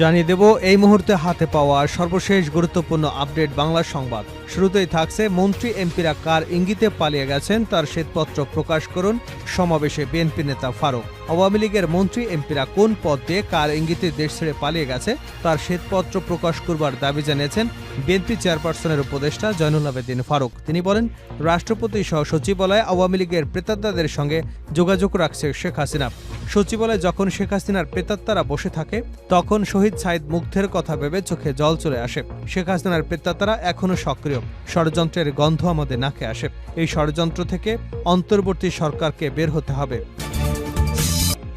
জানিয়ে দেব, এই মুহূর্তে হাতে পাওয়া সর্বশেষ গুরুত্বপূর্ণ আপডেট বাংলা সংবাদ। শুরুতেই থাকছে, মন্ত্রী এমপিরা কার ইঙ্গিতে পালিয়ে গেছেন তার শ্বেতপত্র প্রকাশ করুন, সমাবেশে বিএনপি নেতা ফারুক। আওয়ামী লীগের মন্ত্রী এমপিরা কোন পদ দিয়ে কার ইঙ্গিতে দেশ ছেড়ে পালিয়ে গেছে তার শ্বেতপত্র প্রকাশ করবার দাবি জানিয়েছেন বিএনপি চেয়ারপারসনের উপদেষ্টা জয়নুল আবেদিন ফারুক। তিনি বলেন, রাষ্ট্রপতি সহ সচিবালয়ে আওয়ামী লীগের প্রেতাত্মাদের সঙ্গে যোগাযোগ রাখছে শেখ হাসিনা। সচিবালয়ে যখন শেখ হাসিনার প্রেতাত্মারা বসে থাকে, তখন শহীদ সাইদ মুগ্ধের কথা ভেবে চোখে জল চলে আসে। শেখ হাসিনার প্রেতাত্মারা এখনও সক্রিয়। ষড়যন্ত্রের গন্ধ আমাদের নাকে আসে। এই ষড়যন্ত্র থেকে অন্তর্বর্তী সরকারকে বের হতে হবে।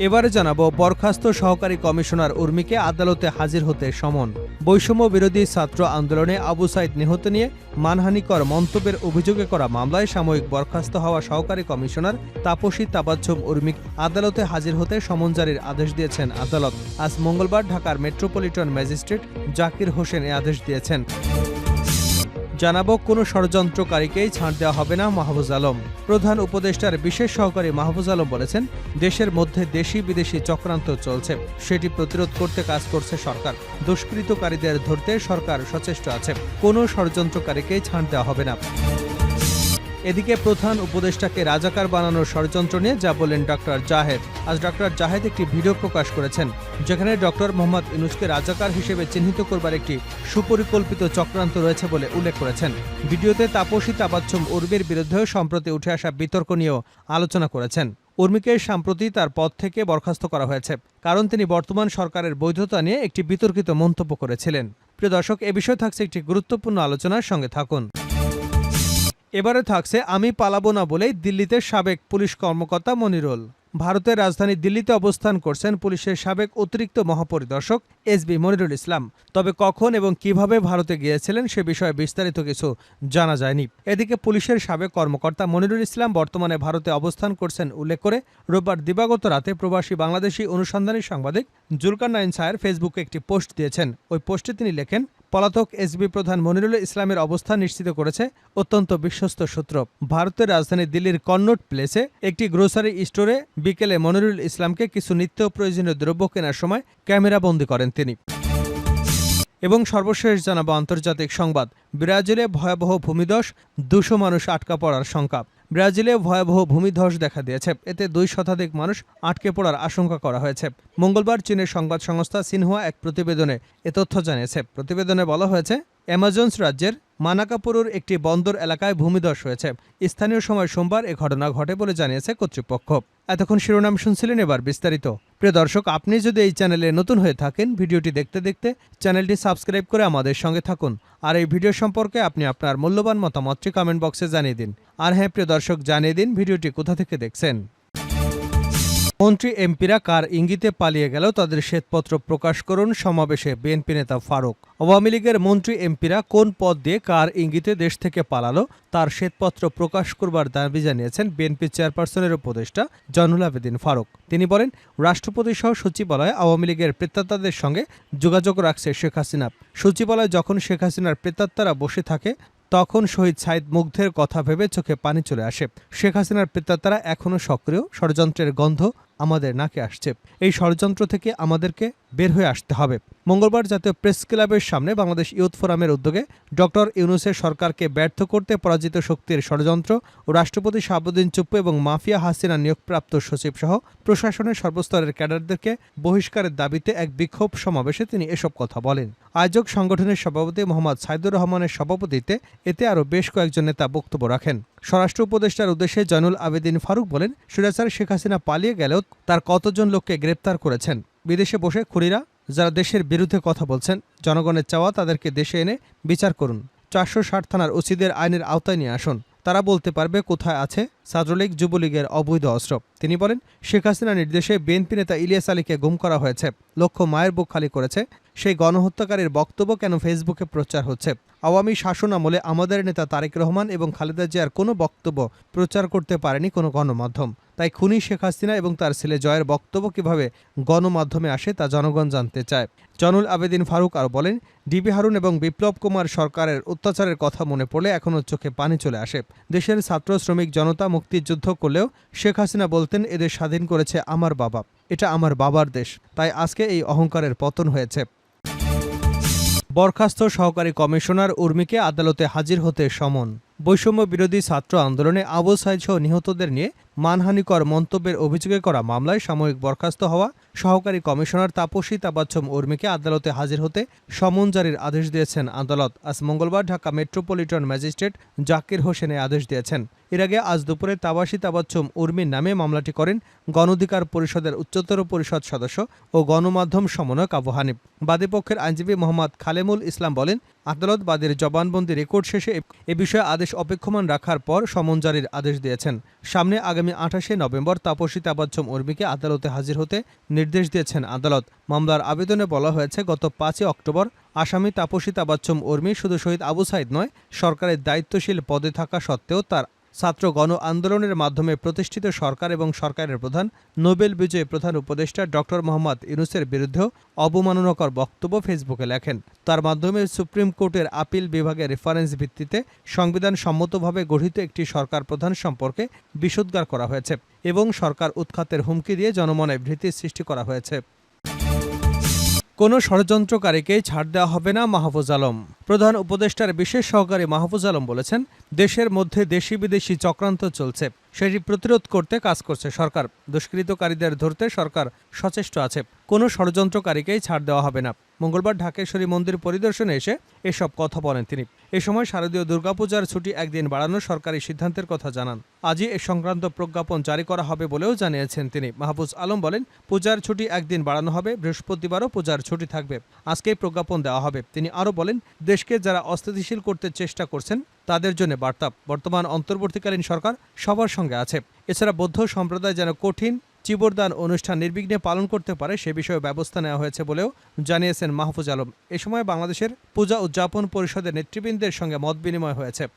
এবারে জানাব বরখাস্ত সহকারী কমিশনার উর্মিকে আদালতে হাজির হতে সমন। বৈষম্য বিরোধী ছাত্র আন্দোলনে আবু সাইদ নিহত নিয়ে মানহানিকর মন্তব্যের অভিযোগে করা মামলায় সাময়িক বরখাস্ত হওয়া সহকারী কমিশনার তাপসী তাবাচ্ছুম উর্মিক আদালতে হাজির হতে সমন জারির আদেশ দিয়েছেন আদালত। আজ মঙ্গলবার ঢাকার মেট্রোপলিটন ম্যাজিস্ট্রেট জাকির হোসেন এ আদেশ দিয়েছেন। জানাব, কোনো ষড়যন্ত্রকারীকেই ছাড় দেওয়া হবে না মাহফুজ আলম। প্রধান উপদেষ্টার বিশেষ সহকারী মাহফুজ আলম বলেছেন, দেশের মধ্যে দেশি বিদেশি চক্রান্ত চলছে। সেটি প্রতিরোধ করতে কাজ করছে সরকার। দুষ্কৃতকারীদের ধরতে সরকার সচেষ্ট আছে। কোনো ষড়যন্ত্রকারীকেই ছাড় দেওয়া হবে না। এদিকে প্রধান উপদেষ্টাকে রাজাকার বানানোর ষড়যন্ত্র নিয়ে যা বললেন ডক্টর জাহেদ। আজ ডক্টর জাহেদ একটি ভিডিও প্রকাশ করেছেন, যেখানে ডক্টর মোহাম্মদ ইনুসকে রাজাকার হিসেবে চিহ্নিত করবার একটি সুপরিকল্পিত চক্রান্ত রয়েছে বলে উল্লেখ করেছেন। ভিডিওতে তাপসী তাবাচ্ছম উর্মির বিরুদ্ধেও সম্প্রতি উঠে আসা বিতর্ক নিয়েও আলোচনা করেছেন। উর্মিকে সম্প্রতি তার পদ থেকে বরখাস্ত করা হয়েছে, কারণ তিনি বর্তমান সরকারের বৈধতা নিয়ে একটি বিতর্কিত মন্তব্য করেছিলেন। প্রিয় দর্শক, এ বিষয়ে থাকছে একটি গুরুত্বপূর্ণ আলোচনার সঙ্গে থাকুন। এবারে থাকছে আমি পালাবো না বলেই দিল্লিতে সাবেক পুলিশ কর্মকর্তা মনিরুল। ভারতের রাজধানী দিল্লিতে অবস্থান করছেন পুলিশের সাবেক অতিরিক্ত মহাপরিদর্শক এস বি মনিরুল ইসলাম। তবে কখন এবং কীভাবে ভারতে গিয়েছিলেন সে বিষয়ে বিস্তারিত কিছু জানা যায়নি। এদিকে পুলিশের সাবেক কর্মকর্তা মনিরুল ইসলাম বর্তমানে ভারতে অবস্থান করছেন উল্লেখ করে রোববার দিবাগত রাতে প্রবাসী বাংলাদেশি অনুসন্ধানী সাংবাদিক জুলকার নাইন সায়ের ফেসবুকে একটি পোস্ট দিয়েছেন। ওই পোস্টে তিনি লেখেন পলাতক এসবি প্রধান মনিরুল ইসলামের অবস্থান নিশ্চিত করেছে অত্যন্ত বিশ্বস্ত সূত্র। ভারতের রাজধানী দিল্লির কন্নট প্লেসে একটি গ্রোসারি স্টোরে বিকেলে মনিরুল ইসলামকে কিছু নিত্য প্রয়োজনীয় দ্রব্য কেনার সময় ক্যামেরা বন্দি করেন তিনি। এবং সর্বশেষ জানাব আন্তর্জাতিক সংবাদ। ব্রাজিলে ভয়াবহ ভূমিধস দুশো মানুষ আটকা পড়ার শঙ্কা ব্রাজিলে ভয়াবহ ভূমিধ্বস দেখা দিয়েছে। এতে দুই শতাধিক মানুষ আটকে পড়ার আশঙ্কা করা হয়েছে। মঙ্গলবার চীনের সংবাদ সংস্থা সিনহুয়া এক প্রতিবেদনে এ তথ্য জানিয়েছে। প্রতিবেদনে বলা হয়েছে অ্যামাজনস রাজ্যের মানাকাপুরুর একটি বন্দর এলাকায় ভূমিধস হয়েছে। স্থানীয় সময় সোমবার এ ঘটনা ঘটে বলে জানিয়েছে কর্তৃপক্ষ। এতক্ষণ শিরোনাম শুনছিলেন এবার বিস্তারিত। প্রিয় দর্শক, আপনি যদি এই চ্যানেলে নতুন হয়ে থাকেন, ভিডিওটি দেখতে দেখতে চ্যানেলটি সাবস্ক্রাইব করে আমাদের সঙ্গে থাকুন। আর এই ভিডিও সম্পর্কে আপনি আপনার মূল্যবান মতামতটি কমেন্ট বক্সে জানিয়ে দিন। আর হ্যাঁ প্রিয় দর্শক, জানিয়ে দিন ভিডিওটি কোথা থেকে দেখছেন। মন্ত্রী এমপিরা কার ইঙ্গিতে পালিয়ে গেল তাদের শ্বেতপত্র প্রকাশ করুন সমাবেশে বিএনপি নেতা ফারুক। আওয়ামী লীগের মন্ত্রী এমপিরা কোন পদ দিয়ে কার ইঙ্গিতে দেশ থেকে পালালো, তার শ্বেতপত্র প্রকাশ করবার দাবি জানিয়েছেন বিএনপি চেয়ারপারসনের উপদেষ্টা জয়নুল আবেদিন ফারুক। তিনি বলেন, রাষ্ট্রপতি সহ সচিবালয়ে আওয়ামী লীগের প্রেতাত্মাদের সঙ্গে যোগাযোগ রাখছে শেখ হাসিনা। সচিবালয়ে যখন শেখ হাসিনার প্রেতাত্মারা বসে থাকে, তখন শহীদ সাইদ মুগ্ধের কথা ভেবে চোখে পানি চলে আসে। শেখ হাসিনার প্রেতাত্মারা এখনও সক্রিয়, ষড়যন্ত্রের গন্ধ আমাদের নাকে আসছে। এই ষড়যন্ত্র থেকে আমাদেরকে বের হয়ে আসতে হবে। মঙ্গলবার জাতীয় প্রেস ক্লাবের সামনে বাংলাদেশ ইউথ ফোরামের উদ্যোগে ডক্টর ইউনুসের সরকারকে ব্যর্থ করতে পরাজিত শক্তির ষড়যন্ত্র ও রাষ্ট্রপতি শাহাবুদ্দিন চুপ্পু এবং মাফিয়া হাসিনা নিয়োগপ্রাপ্ত সচিব সহ প্রশাসনের সর্বস্তরের ক্যাডারদেরকে বহিষ্কারের দাবিতে এক বিক্ষোভ সমাবেশে তিনি এসব কথা বলেন। আয়োজক সংগঠনের সভাপতি মোহাম্মদ সাইদুর রহমানের সভাপতিত্বে এতে আরও বেশ কয়েকজন নেতা বক্তব্য রাখেন। স্বরাষ্ট্র উপদেষ্টার উদ্দেশ্যে জয়নুল আবেদিন ফারুক বলেন, সুরাচার শেখ হাসিনা পালিয়ে গেলেও তার কতজন লোককে গ্রেপ্তার করেছেন? বিদেশে বসে খুনিরা যারা দেশের বিরুদ্ধে কথা বলছেন, জনগণের চাওয়া তাদেরকে দেশে এনে বিচার করুন। চারশো ষাট থানার ওসিদের আইনের আওতায় নিয়ে আসুন। তারা বলতে পারবে কোথায় আছে ছাত্রলীগ, যুবলীগের অবৈধ অস্ত্র। তিনি বলেন, শেখ হাসিনা নির্দেশে বিএনপি নেতা ইলিয়াস আলীকে গুম করা হয়েছে। লক্ষ্য মায়ের বুক খালি করেছে। সেই গণহত্যাকারীর বক্তব্য কেন ফেসবুকে প্রচার হচ্ছে? আওয়ামী শাসন আমলে আমাদের নেতা তারেক রহমান এবং খালেদা জিয়ার কোনো বক্তব্য প্রচার করতে পারেনি কোনো গণমাধ্যম। তাই খুনি শেখ হাসিনা এবং তার ছেলে জয়ের বক্তব্য কীভাবে গণমাধ্যমে আসে তা জনগণ জানতে চায়। জনুল আবেদিন ফারুক আর বলেন ডিবি হারুন এবং বিপ্লব কুমার সরকারের অত্যাচারের কথা মনে পড়লে এখনও চোখে পানি চলে আসে। দেশের ছাত্র শ্রমিক জনতা মুক্তিযুদ্ধ করলেও শেখ হাসিনা বলতেন এদের স্বাধীন করেছে আমার বাবা। এটা আমার বাবার দেশ। তাই আজকে এই অহংকারের পতন হয়েছে। বরখাস্ত সহকারী কমিশনার উর্মিকে আদালতে হাজির হতে সমন। বৈষম্য বিরোধী ছাত্র আন্দোলনে আবু সাইদ সহ নিহতদের নিয়ে মানহানিকর মন্তব্যের অভিযোগে করা মামলায় সাময়িক বরখাস্ত হওয়া সহকারী কমিশনার তাপসী তাবাচ্ছম উর্মিকে আদালতে হাজির হতে সমন জারির আদেশ দিয়েছেন আদালত। আজ মঙ্গলবার ঢাকা মেট্রোপলিটন ম্যাজিস্ট্রেট জাকির হোসেন আদেশ দিয়েছেন। এর আগে আজ দুপুরে তাবাসী তাবাচ্ছম উর্মির নামে মামলাটি করেন গণঅধিকার পরিষদের উচ্চতর পরিষদ সদস্য ও গণমাধ্যম সমন্বয়ক আবু হানিফ। বাদীপক্ষের আইনজীবী মোহাম্মদ খালেমুল ইসলাম বলেন, আদালত বাদীর জবানবন্দি রেকর্ড শেষে এ বিষয়ে আদেশ অপেক্ষমান রাখার পর সমন জারির আদেশ দিয়েছেন। সামনে আগামী আঠাশে নভেম্বর তাপসী তাবাচ্ছম উর্মিকে আদালতে হাজির হতে নির্দেশ দিয়েছেন আদালত। মামলার আবেদনে বলা হয়েছে, গত পাঁচই অক্টোবর আসামি তাপসী তাবাচ্ছম উর্মি শুধু শহীদ আবু সাইদ নয়, সরকারের দায়িত্বশীল পদে থাকা সত্ত্বেও তার ছাত্র গণ আন্দোলনের মাধ্যমে প্রতিষ্ঠিত সরকার এবং সরকারের প্রধান, নোবেল বিজয়ী প্রধান উপদেষ্টা ডক্টর মোহাম্মদ ইউনুসের বিরুদ্ধেও অবমাননাকর বক্তব্য ফেসবুকে লেখেন। তার মাধ্যমে সুপ্রিম কোর্টের আপিল বিভাগের রেফারেন্স ভিত্তিতে সংবিধান সম্মতভাবে গঠিত একটি সরকার প্রধান সম্পর্কে বিশুদ্ধার করা হয়েছে এবং সরকার উৎখাতের হুমকি দিয়ে জনমনে ভীতির সৃষ্টি করা হয়েছে। কোনো ষড়যন্ত্রকারীকে ছাড় দেওয়া হবে না মাহফুজ আলম। প্রধান উপদেষ্টার বিশেষ সহকারী মাহফুজ আলম বলেছেন, দেশের মধ্যে দেশি বিদেশি চক্রান্ত চলছে, সেটি প্রতিরোধ করতে কাজ করছে সরকার। দুষ্কৃতকারীদের ধরতে সরকার সচেষ্ট আছে, কোনো ষড়যন্ত্রকারীকেই ছাড় দেওয়া হবে না। মঙ্গলবার ঢাকেশ্বরী মন্দির পরিদর্শনে এসে এসব কথা বলেন তিনি। এ সময় শারদীয় দুর্গাপূজার ছুটি একদিন বাড়ানোর সরকারি সিদ্ধান্তের কথা জানান। আজই এ সংক্রান্ত প্রজ্ঞাপন জারি করা হবে বলেও জানিয়েছেন তিনি। মাহফুজ আলম বলেন, পূজার ছুটি একদিন বাড়ানো হবে, বৃহস্পতিবারও পূজার ছুটি থাকবে। আজকেই প্রজ্ঞাপন দেওয়া হবে। তিনি আরও বলেন, দেশকে যারা অস্থিতিশীল করতে চেষ্টা করছেন, তাদের জন্য বার্তা। বর্তমান অন্তর্বর্তীকালীন সরকার সবার সঙ্গে আছে। এছাড়া বৌদ্ধ সম্প্রদায় যেন কঠিন চিবরদান অনুষ্ঠান নির্বিঘ্নে পালন করতে পারে সে বিষয়ে ব্যবস্থা নেওয়া হয়েছে বলেও জানিয়েছেন মাহফুজ আলম। এ সময় বাংলাদেশের পূজা উদযাপন পরিষদের নেতৃবৃন্দের সঙ্গে মত বিনিময় হয়েছে।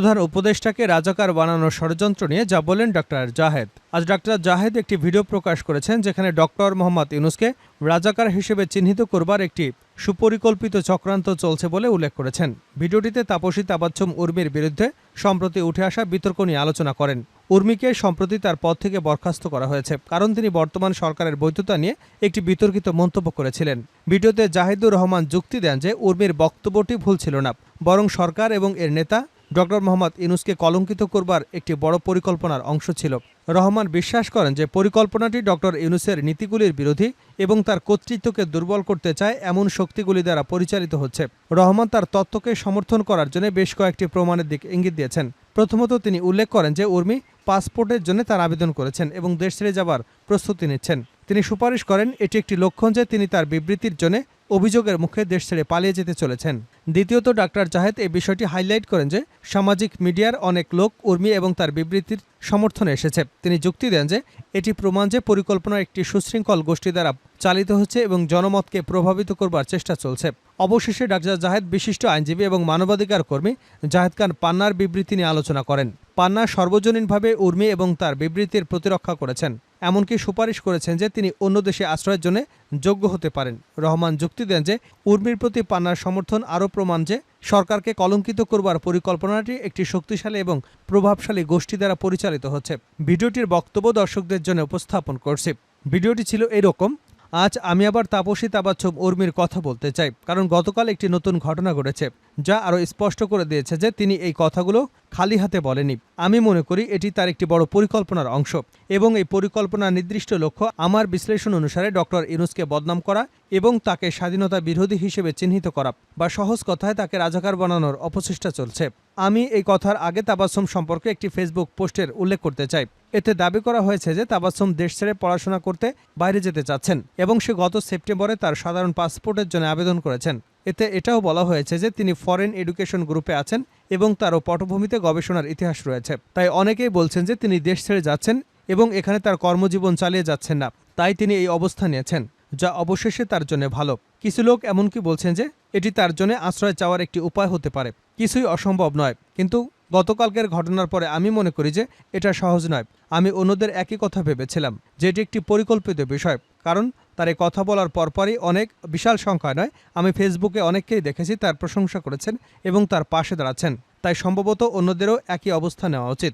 প্রধান উপদেষ্টাকে রাজাকার বানানোর ষড়যন্ত্র নিয়ে যা বলেন ডক্টর জাহেদ। আজ ডক্টর জাহেদ একটি ভিডিও প্রকাশ করেছেন যেখানে ডক্টর মোহাম্মদ ইউনুসকে রাজাকার হিসেবে চিহ্নিত করবার একটি সুপরিকল্পিত চক্রান্ত চলছে বলে উল্লেখ করেছেন। ভিডিওটিতে তাপসী তাবাচ্ছম উর্মির বিরুদ্ধে সম্প্রতি উঠে আসা বিতর্ক নিয়ে আলোচনা করেন। উর্মিকে সম্প্রতি তার পদ থেকে বরখাস্ত করা হয়েছে, কারণ তিনি বর্তমান সরকারের বৈধতা নিয়ে একটি বিতর্কিত মন্তব্য করেছিলেন। ভিডিওতে জাহিদুর রহমান যুক্তি দেন যে উর্মির বক্তব্যটি ভুল ছিল না, বরং সরকার এবং এর নেতা ডক্টর মোহাম্মদ ইনুসকে কলঙ্কিত করবার একটি বড় পরিকল্পনার অংশ ছিল। রহমান বিশ্বাস করেন যে পরিকল্পনাটি ডক্টর ইউনুসের নীতিগুলির বিরোধী এবং তার কর্তৃত্বকে দুর্বল করতে চায় এমন শক্তিগুলি দ্বারা পরিচালিত হচ্ছে। রহমান তার তত্ত্বকে সমর্থন করার জন্য বেশ কয়েকটি প্রমাণের দিক ইঙ্গিত দিয়েছেন। প্রথমত তিনি উল্লেখ করেন যে উর্মি পাসপোর্টের জন্য তার আবেদন করেছেন এবং দেশ ছেড়ে যাবার প্রস্তুতি নিচ্ছেন। তিনি সুপারিশ করেন, এটি একটি লক্ষণ যে তিনি তার বিবৃতির জন্য অভিযোগের মুখে দেশ ছেড়ে পালিয়ে যেতে চলেছেন। দ্বিতীয়ত, ডাক্তার জাহেদ এই বিষয়টি হাইলাইট করেন যে, সামাজিক মিডিয়ার অনেক লোক উর্মি এবং তার বিবৃতির সমর্থনে এসেছে। তিনি যুক্তি দেন যে, এটি প্রমাণ যে পরিকল্পনা একটি সুশৃঙ্খল গোষ্ঠী দ্বারা চালিত হচ্ছে এবং জনমতকে প্রভাবিত করবার চেষ্টা চলছে। অবশেষে, ডাক্তার জাহেদ বিশিষ্ট আইনজীবী এবং মানবাধিকার কর্মী জাহেদ খান পান্নার বিবৃতি নিয়ে আলোচনা করেন। পান্না সর্বজনীনভাবে উর্মি এবং তার বিবৃতির প্রতিরক্ষা করেছেন। এমনকি সুপারিশ করেছেন যে তিনি অন্য দেশে আশ্রয়ের জন্য যোগ্য হতে পারেন। রহমান যুক্তি দেন যে, উর্মির প্রতি পান্নার সমর্থন আরও প্রমাণ যে, সরকারকে কলঙ্কিত করবার পরিকল্পনাটি একটি শক্তিশালী এবং প্রভাবশালী গোষ্ঠী দ্বারা পরিচালিত হচ্ছে। ভিডিওটির বক্তব্য দর্শকদের জন্য উপস্থাপন করছি। ভিডিওটি ছিল এরকম, আজ আমি আবার তাপসী তাবাচ্ছম উর্মির কথা বলতে চাই, কারণ গতকাল একটি নতুন ঘটনা ঘটেছে। যা আরও স্পষ্ট করে দিয়েছে যে তিনি এই কথাগুলো খালি হাতে বলেনি আমি মনে করি এটি তার একটি বড় পরিকল্পনার অংশ এবং এই পরিকল্পনার নির্দিষ্ট লক্ষ্য আমার বিশ্লেষণ অনুসারে ডক্টর ইনুসকে বদনাম করা এবং তাকে স্বাধীনতা বিরোধী হিসেবে চিহ্নিত করা বা সহজ কথায় তাকে রাজাকার বানানোর অপচেষ্টা চলছে। আমি এই কথার আগে তাবাসম সম্পর্কে একটি ফেসবুক পোস্টের উল্লেখ করতে চাই। এতে দাবি করা হয়েছে যে তাবাসম দেশ ছেড়ে পড়াশোনা করতে বাইরে যেতে চাচ্ছেন এবং সে গত সেপ্টেম্বরে তার সাধারণ পাসপোর্টের জন্য আবেদন করেছেন। এতে এটাও বলা হয়েছে যে তিনি ফরেন এডুকেশন গ্রুপে আছেন এবং তারও পটভূমিতে গবেষণার ইতিহাস রয়েছে। তাই অনেকেই বলছেন যে তিনি দেশ ছেড়ে যাচ্ছেন এবং এখানে তার কর্মজীবন চালিয়ে যাচ্ছেন না। তাই তিনি এই অবস্থা নিয়েছেন, যা অবশেষে তার জন্য ভালো। কিছু লোক এমনকি বলছেন যে এটি তার জন্য আশ্রয় চাওয়ার একটি উপায় হতে পারে। কিছুই অসম্ভব নয়। কিন্তু গতকালকের ঘটনার পরে আমি মনে করি যে এটা সহজ নয়। আমি অন্যদের একই কথা ভেবেছিলাম যে এটি একটি পরিকল্পিত বিষয়। কারণ তার এই কথা বলার পরপরই অনেক বিশাল সংখ্যায় নয়। আমি ফেসবুকে অনেককেই দেখেছি, তার প্রশংসা করেছেন এবং তার পাশে দাঁড়াচ্ছেন। তাই সম্ভবত অন্যদেরও একই অবস্থা নেওয়া উচিত।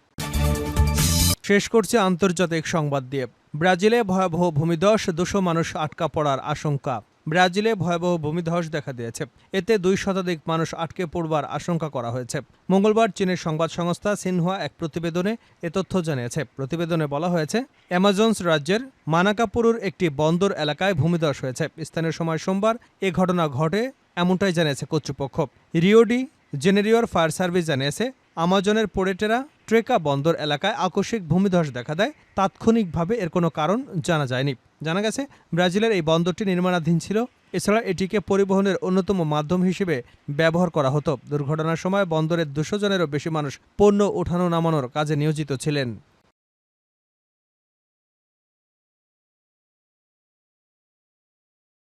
শেষ করছে আন্তর্জাতিক সংবাদ দিয়ে। ব্রাজিলে ভয়াবহ ভূমিধস, দুশো মানুষ আটকা পড়ার আশঙ্কা। ব্রাজিলে ভয়াবহ ভূমিধস দেখা দিয়েছে। এতে দুই শতাধিক মানুষ আটকে পড়বার আশঙ্কা করা হয়েছে। মঙ্গলবার চীনের সংবাদ সংস্থা সিনহুয়া এক প্রতিবেদনে এ তথ্য জানিয়েছে। প্রতিবেদনে বলা হয়েছে অ্যামাজনস রাজ্যের মানাকাপুরুর একটি বন্দর এলাকায় ভূমিধস হয়েছে। স্থানীয় সময় সোমবার এ ঘটনা ঘটে, এমনটাই জানিয়েছে কর্তৃপক্ষ। রিওডি জেনেরিওর ফায়ার সার্ভিস জানিয়েছে, আমাজনের পোরেটেরা ট্রেকা বন্দর এলাকায় আকস্মিক ভূমিধস দেখা দেয়। তাৎক্ষণিকভাবে এর কোনো কারণ জানা যায়নি। জানা গেছে, ব্রাজিলের এই বন্দরটি নির্মাণাধীন ছিল। এছাড়া এটিকে পরিবহনের অন্যতম মাধ্যম হিসেবে ব্যবহার করা হতো। দুর্ঘটনার সময় বন্দরের দুশো জনেরও বেশি মানুষ পণ্য ওঠানো নামানোর কাজে নিয়োজিত ছিলেন।